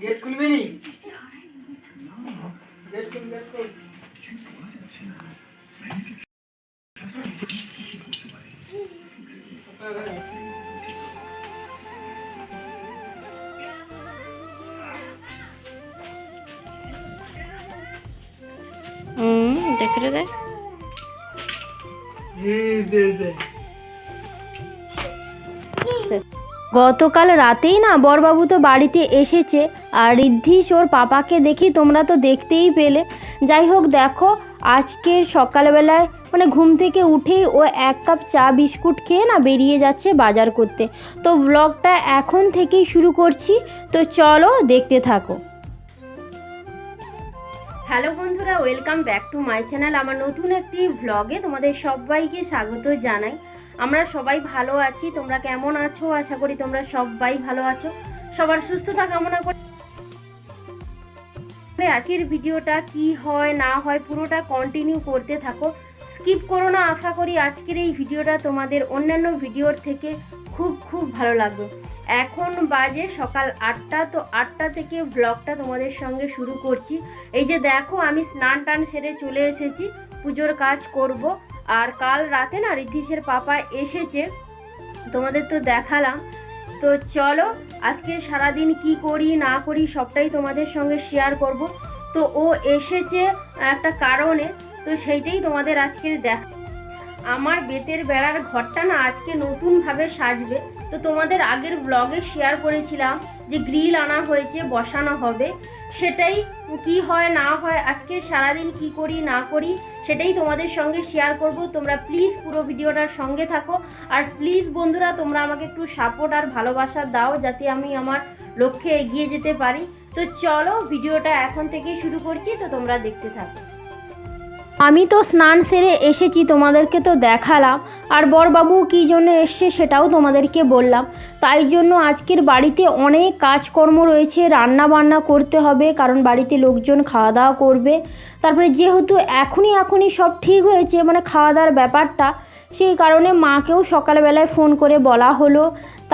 Get kulübeni. Get kulübeni. Get kulübeni. Hmm, হুম দেখে দেখ গতকাল রাতেই না বরবাবু তো বাড়িতে এসেছে, আর ঋদ্ধিস ওর পাপাকে দেখি তোমরা তো দেখতেই পেলে। যাই হোক, দেখো, আজকের সকালবেলায় মানে ঘুম থেকে উঠেই ও এক কাপ চা, বিস্কুট খেয়ে না বেরিয়ে যাচ্ছে বাজার করতে। তো ব্লগটা এখন থেকেই শুরু করছি, তো চলো দেখতে থাকো। হ্যালো বন্ধুরা welcome back to my channel আমার নতুন একটি ভ্লগে তোমাদের সবাইকে স্বাগত জানাই। আমরা সবাই ভালো আছি, তোমরা কেমন আছো? আশা করি তোমরা সবাই ভালো আছো। সবার সুস্থতা কামনা করি আজকের ভিডিওটা কি হয়, না হয়, পুরোটা কন্টিনিউ করতে থাকো। স্কিপ করো না, আশা করি আজকের এই ভিডিওটা তোমাদের অন্যান্য ভিডিওর থেকে খুব খুব ভালো লাগবে। এখন বাজে সকাল আটটা, তো আটটা থেকে ব্লগটা তোমাদের সঙ্গে শুরু করছি। এই যে দেখো, আমি স্নান টান সেরে চলে এসেছি, পুজোর কাজ করব। আর কাল রাতে না ঋদ্ধিসের পাপা এসেছে, তোমাদের তো দেখালাম। তো চলো, আজকে সারাদিন কি করি, না করি, সবটাই তোমাদের সঙ্গে শেয়ার করব। তো ও এসেছে একটা কারণে, তো সেইটাই তোমাদের আজকে দেখ। আমার বেতের বেড়ার ঘরটা না আজকে নতুনভাবে সাজবে। তো তোমাদের আগের ব্লগে শেয়ার করেছিলাম যে গ্রিল আনা হয়েছে, বসানো হবে। সেটাই কি হয়, না হয়, আজকে সারাদিন কি করি, না করি, সেটাই তোমাদের সঙ্গে শেয়ার করব। তোমরা প্লিজ পুরো ভিডিওটার সঙ্গে থাকো। আর প্লিজ বন্ধুরা, তোমরা আমাকে একটু সাপোর্ট আর ভালোবাসা দাও, যাতে আমি আমার লক্ষ্যে এগিয়ে যেতে পারি। তো চলো, ভিডিওটা এখন থেকেই শুরু করছি। তো তোমরা দেখতে থাকো। আমি তো স্নান সেরে এসেছি, তোমাদেরকে তো দেখালাম। আর বরবাবু কী জন্য এসছে সেটাও তোমাদেরকে বললাম। তাই জন্য আজকের বাড়িতে অনেক কাজকর্ম রয়েছে রান্না বান্না করতে হবে, কারণ বাড়িতে লোকজন খাওয়া দাওয়া করবে। তারপরে যেহেতু এখনই এখনই সব ঠিক হয়েছে মানে খাওয়া দাওয়ার ব্যাপারটা, সেই কারণে মাকেও সকালবেলায় ফোন করে বলা হলো।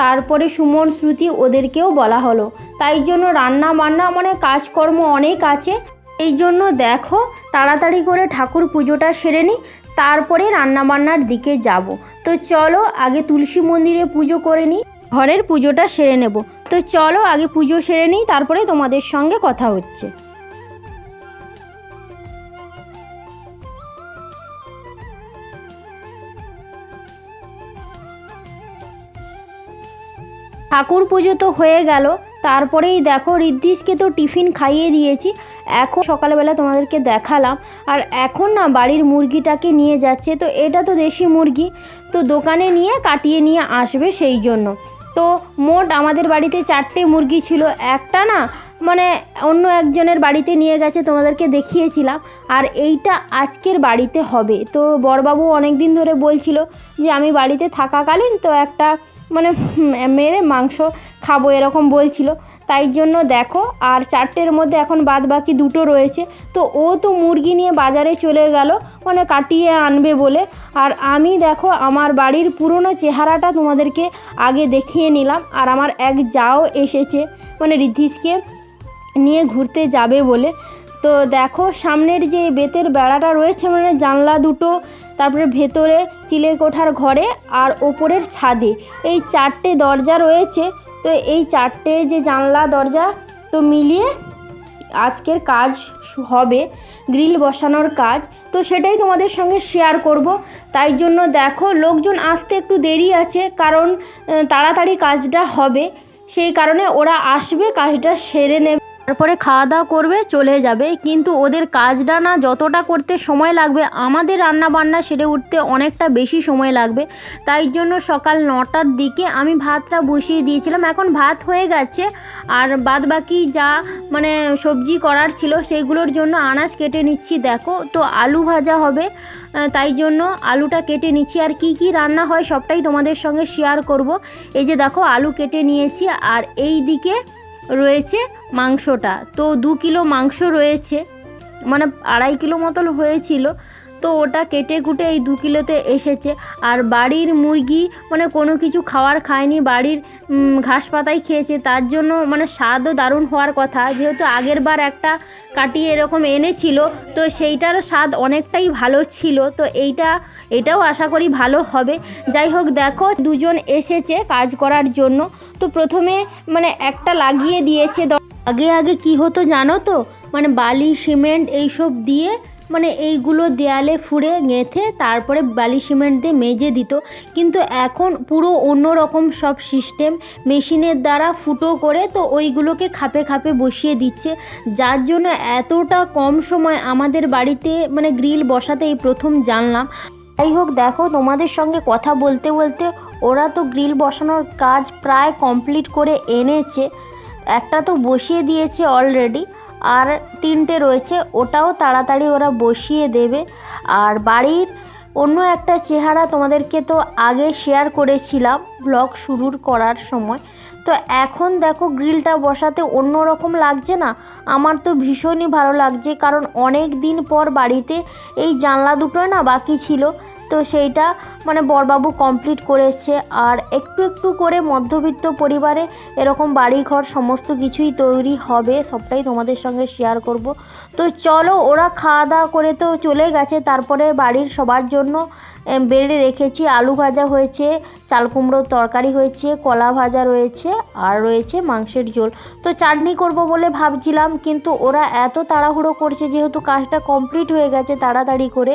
তারপরে সুমন, শ্রুতি ওদেরকেও বলা হলো। তাই জন্য রান্না বান্না মানে কাজকর্ম অনেক আছে। এই জন্য দেখো, তাড়াতাড়ি করে ঠাকুর পুজোটা সেরে নিই তারপরে রান্নাবান্নার দিকে যাব। তো চলো, আগে তুলসী মন্দিরে পুজো করে নিই ঘরের পুজোটা সেরে নেব। তো চলো, আগে পুজো সেরে নিই তারপরে তোমাদের সঙ্গে কথা হচ্ছে। ঠাকুর পুজো তো হয়ে গেল তারপরেই দেখো ঋদ্ধিসকে তো টিফিন খাইয়ে দিয়েছি। এখন সকালবেলা তোমাদেরকে দেখালাম। আর এখন না বাড়ির মুরগিটাকে নিয়ে যাচ্ছে। তো এটা তো দেশি মুরগি। তো দোকানে নিয়ে কাটিয়ে নিয়ে আসবে সেই জন্য। তো মোট আমাদের বাড়িতে চারটে মুরগি ছিল। একটা না মানে অন্য একজনের বাড়িতে নিয়ে গেছে, তোমাদেরকে দেখিয়েছিলাম। আর এইটা আজকের বাড়িতে হবে। তো বরবাবু অনেক দিন ধরে বলছিল যে, আমি বাড়িতে থাকাকালীন তো একটা মানে মেরে মাংস খাব এরকম বলছিল। তাই জন্য দেখো, আর চারটের মধ্যে এখন বাদ বাকি দুটো রয়েছে। তো ও তো মুরগি নিয়ে বাজারে চলে গেল মানে কাটিয়ে আনবে বলে। আর আমি দেখো, আমার বাড়ির পুরনো চেহারাটা তোমাদেরকে আগে দেখিয়ে নিলাম। আর আমার এক যাও এসেছে মানে ঋদ্ধিসকে নিয়ে ঘুরতে যাবে বলে। তো দেখো, সামনের যে বেতের বেড়াটা রয়েছে মানে জানলা দুটো তারপরে ভেতরে চিলে কোঠার ঘরে আর ওপরের ছাদে। এই চারটে দরজা রয়েছে। তো এই চারটে যে জানলা, দরজা, তো মিলিয়ে আজকের কাজ হবে গ্রিল বসানোর কাজ। তো সেটাই তোমাদের সঙ্গে শেয়ার করব। তাই জন্য দেখো, লোকজন আসতে একটু দেরি আছে, কারণ তাড়াতাড়ি কাজটা হবে। সেই কারণে ওরা আসবে, কাজটা সেরে নেবে। তারপরে খাওয়া দাওয়া করবে, চলে যাবে। কিন্তু ওদের কাজটা না যতটা করতে সময় লাগবে, আমাদের রান্না বান্না সেরে উঠতে অনেকটা বেশি সময় লাগবে। তাই জন্য সকাল নটার দিকে আমি ভাতটা বসিয়ে দিয়েছিলাম। এখন ভাত হয়ে গেছে, আর বাদ বাকি যা মানে সবজি করার ছিল সেইগুলোর জন্য আনাজ কেটে নিচ্ছি, দেখো। তো আলু ভাজা হবে তাই জন্য আলুটা কেটে নিচ্ছি। আর কি কি রান্না হয় সবটাই তোমাদের সঙ্গে শেয়ার করব। এই যে দেখো, আলু কেটে নিয়েছি, আর এই দিকে রয়েছে মাংসটা। তো দু কিলো মাংস রয়েছে। মানে আড়াই কিলো মতন হয়েছিল। তো ওটা কেটে কুটে এই দু কিলোতে এসেছে। আর বাড়ির মুরগি মানে কোনো কিছু খাওয়ার খায়নি, বাড়ির ঘাস পাতাই খেয়েছে। তার জন্য মানে স্বাদও দারুণ হওয়ার কথা। যেহেতু আগের বার একটা কাটিয়ে এরকম এনেছিল, তো সেইটার স্বাদ অনেকটাই ভালো ছিল। তো এইটা, এটাও আশা করি ভালো হবে। যাই হোক, দেখো, দুজন এসেছে কাজ করার জন্য। তো প্রথমে মানে একটা লাগিয়ে দিয়েছে। আগে আগে কি হতো জানো তো? মানে বালি, সিমেন্ট এইসব দিয়ে মানে এইগুলো দেয়ালে ফুঁড়ে গেঁথে তারপরে বালি সিমেন্ট দিয়ে মেজে দিত। কিন্তু এখন পুরো অন্য রকম সব সিস্টেম মেশিনের দ্বারা ফুটো করে তো ওইগুলোকে খাপে খাপে বসিয়ে দিচ্ছে। যার জন্য এতটা কম সময় আমাদের বাড়িতে মানে গ্রিল বসাতে এই প্রথম জানলাম। যাই হোক, দেখো তোমাদের সঙ্গে কথা বলতে বলতে ওরা তো গ্রিল বসানোর কাজ প্রায় কমপ্লিট করে এনেছে। একটা তো বসিয়ে দিয়েছে অলরেডি আর তিনটে রয়েছে, ওটাও তাড়াতাড়ি ওরা বসিয়ে দেবে। আর বাড়ির অন্য একটা চেহারা তোমাদেরকে তো আগে শেয়ার করেছিলাম ব্লগ শুরুর করার সময়। তো এখন দেখো গ্রিলটা বসাতে অন্য রকম লাগছে না? আমার তো ভীষণই ভালো লাগছে, কারণ অনেক দিন পর বাড়িতে এই জানলা দুটোই না বাকি ছিল। তো সেইটা মানে বরবাবু কমপ্লিট করেছে। আর একটু একটু করে মধ্যবিত্ত পরিবারে এরকম বাড়িঘর সমস্ত কিছুই তৈরি হবে, সবটাই তোমাদের সঙ্গে শেয়ার করব। তো চলো, ওরা খাওয়া দাওয়া করে তো চলে গেছে, তারপরে বাড়ির সবার জন্য বেড়ে রেখেছি। আলু ভাজা হয়েছে, চাল কুমড়োর তরকারি হয়েছে, কলা ভাজা রয়েছে, আর রয়েছে মাংসের ঝোল। তো চাটনি করব বলে ভাবছিলাম, কিন্তু ওরা এত তাড়াহুড়ো করছে, যেহেতু কাজটা কমপ্লিট হয়ে গেছে তাড়াতাড়ি করে,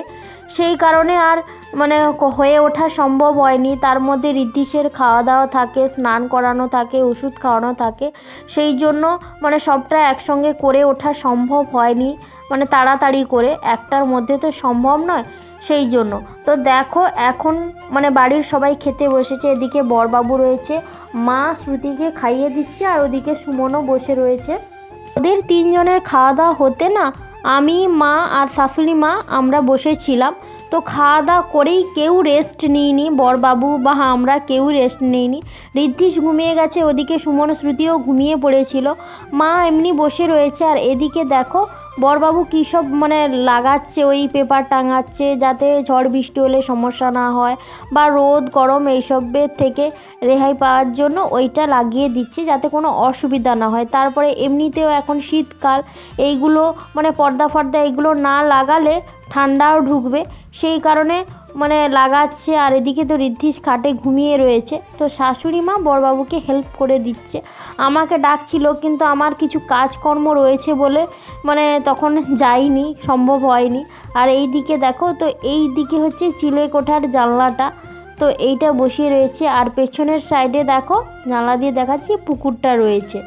সেই কারণে আর মানে হয়ে ওঠা সম্ভব হয়নি। তার মধ্যে ঋদ্ধিসের খাওয়া দাওয়া থাকে, স্নান করানো থাকে, ওষুধ খাওয়ানো থাকে। সেই জন্য মানে সবটা একসঙ্গে করে ওঠা সম্ভব হয়নি মানে তাড়াতাড়ি করে। একটার মধ্যে তো সম্ভব নয়, সেই জন্য। তো দেখো, এখন মানে বাড়ির সবাই খেতে বসেছে। এদিকে বরবাবু রয়েছে, মা শ্রুতিকে খাইয়ে দিচ্ছে আর ওদিকে সুমনও বসে রয়েছে। ওদের তিনজনের খাওয়া দাওয়া হতে না, আমি, মা আর শাশুড়ি মা আমরা বসেছিলাম। তো খাওয়া দাওয়া করেই কেউ রেস্ট নিইনি বরবাবু, বা আমরা কেউ রেস্ট নিইনি ঋদ্ধিস ঘুমিয়ে গেছে, ওদিকে সুমন শ্রুতিও ঘুমিয়ে পড়েছিল। মা এমনি বসে রয়েছে, আর এদিকে দেখো বরবাবু কী সব মানে লাগাচ্ছে, ওই পেপার টাঙাচ্ছে যাতে ঝড় বৃষ্টি হলে সমস্যা না হয় বা রোদ, গরম এইসবের থেকে রেহাই পাওয়ার জন্য ওইটা লাগিয়ে দিচ্ছে যাতে কোনো অসুবিধা না হয়। তারপরে এমনিতেও এখন শীতকাল, এইগুলো মানে পর্দা ফর্দা এগুলো না লাগালে ঠান্ডাও ঢুকবে। সেই কারণে মানে লাগাচ্ছে আর এদিকে তো ঋদ্ধিস খাটে ঘুমিয়ে রয়েছে। তো শাশুড়ি মা বড়বাবুকে হেল্প করে দিচ্ছে। আমাকে ডাকছিল কিন্তু আমার কিছু কাজকর্ম রয়েছে বলে মানে তখন যাইনি, সম্ভব হয়নি। আর এই দিকে দেখো, তো এই দিকে হচ্ছে চিলে কোঠার জানলাটা। তো এইটা বসিয়ে রয়েছে আর পেছনের সাইডে দেখো, জানলা দিয়ে দেখাচ্ছি পুকুরটা রয়েছে।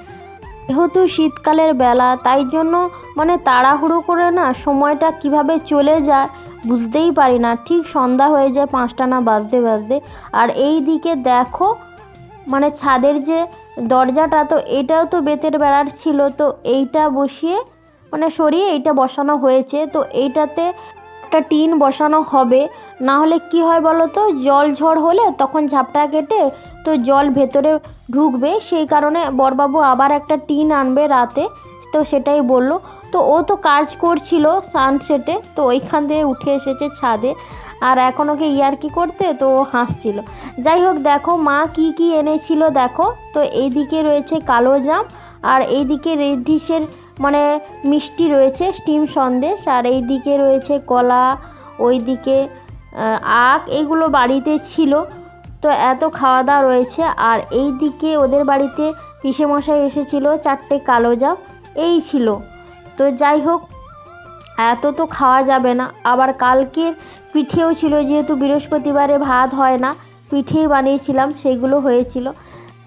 যেহেতু শীতকালের বেলা, তাই জন্য মানে তাড়াহুড়ো করে না সময়টা কীভাবে চলে যায় বুঝতেই পারি না। ঠিক সন্ধ্যা হয়ে যায়, পাঁচটা না বাজতে বাজতে। আর এই দিকে দেখো মানে ছাদের যে দরজাটা, তো এটাও তো বেতের বেড়ার ছিল, তো এইটা বসিয়ে মানে সরিয়ে এইটা বসানো হয়েছে। তো এইটাতে একটা টিন বসানো হবে। না হলে কি হয় বলো তো, জল ঝড় হলে তখন ঝাপটা কেটে, তো জল ভেতরে ঢুকবে। সেই কারণে বরবাবু আবার একটা টিন আনবে রাতে। তো সেটাই বলল। তো ও তো কাজ করছিল সানসেটে তো ওইখান থেকে উঠে এসেছে ছাদে। আর এখন ওকে ইয়ার্কি করতে? তো ও হাসছিল। যাই হোক, দেখো মা কি কি এনেছিল, দেখো। তো এইদিকে রয়েছে কালো জাম, আর এইদিকে রেডিসের মানে মিষ্টি রয়েছে, স্টিম সন্দেশ। আর এইদিকে রয়েছে কলা, ওইদিকে আখ, এগুলো বাড়িতে ছিল। তো এত খাওয়া দাওয়া রয়েছে। আর এই দিকে ওদের বাড়িতে পিসে মশাই এসেছিল চারটে কালো জাম। এই ছিল। তো যাই হোক, এত তো খাওয়া যাবে না। আবার কালকের পিঠেও ছিল, যেহেতু বৃহস্পতিবারে ভাত হয় না, পিঠেই বানিয়েছিলাম, সেগুলো হয়েছিল।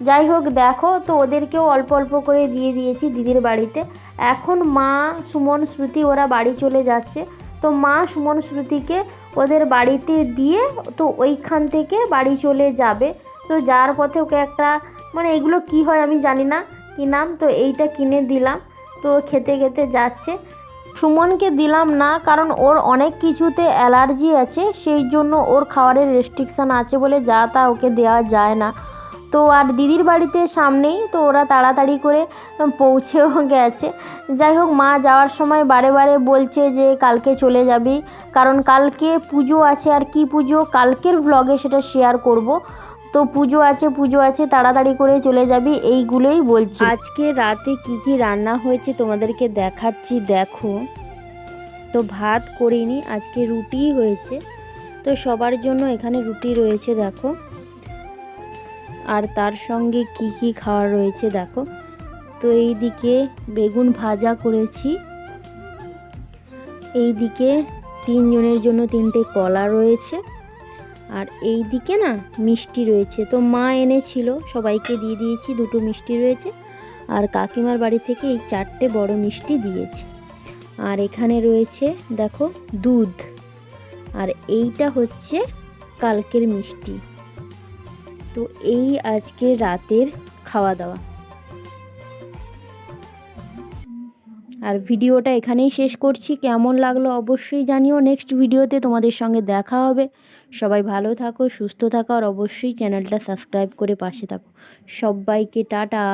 যাই হোক, দেখো, তো ওদেরকেও অল্প অল্প করে দিয়ে দিয়েছি দিদির বাড়িতে। এখন মা সুমন, শ্রুতি, ওরা বাড়ি চলে যাচ্ছে। তো মা সুমন, শ্রুতিকে ওদের বাড়িতে দিয়ে, তো ওইখান থেকে বাড়ি চলে যাবে। তো যার পথে ওকে একটা মানে এগুলো কি হয় আমি জানি না, কি নাম, তো এইটা কিনে দিলাম। তো খেতে খেতে যাচ্ছে। সুমনকে দিলাম না, কারণ ওর অনেক কিছুতে অ্যালার্জি আছে, সেই জন্য ওর খাবারের রেস্ট্রিকশান আছে বলে যা তা ওকে দেওয়া যায় না। তো আর দিদির বাড়িতে সামনেই, তো ওরা তাড়াতাড়ি করে পৌঁছেও গেছে। যাই হোক, মা যাওয়ার সময় বারে বারে বলছে যে কালকে চলে যাবি, কারণ কালকে পুজো আছে। আর কি পুজো? কালকের ব্লগে সেটা শেয়ার করব। তো পুজো আছে পুজো আছে, তাড়াতাড়ি করে চলে যাবি, এইগুলোই বলছি। আজকে রাতে কি কি রান্না হয়েছে তোমাদেরকে দেখাচ্ছি, দেখো। তো ভাত করিনি, আজকে রুটিই হয়েছে। তো সবার জন্য এখানে রুটি রয়েছে, দেখো। আর তার সঙ্গে কি কি খাওয়ার রয়েছে, দেখো। তো এই দিকে বেগুন ভাজা করেছি। এই দিকে তিনজনের জন্য তিনটে কলা রয়েছে। আর এই দিকে না মিষ্টি রয়েছে। তো মা এনেছিল, সবাইকে দিয়ে দিয়েছি, দুটো মিষ্টি রয়েছে। আর কাকিমার বাড়ি থেকে এই চারটে বড় মিষ্টি দিয়েছি। আর এখানে রয়েছে, দেখো, দুধ। আর এইটা হচ্ছে কালকের মিষ্টি। তো এই আজকে রাতের খাওয়া দাওয়া। আর ভিডিওটা এখানেই শেষ করছি। কেমন লাগল অবশ্যই জানিও। নেক্সট ভিডিওতে তোমাদের সঙ্গে দেখা হবে। সবাই ভালো থাকো, সুস্থ থাকো আর অবশ্যই চ্যানেলটা সাবস্ক্রাইব করে পাশে থাকো। সবাইকে টাটা।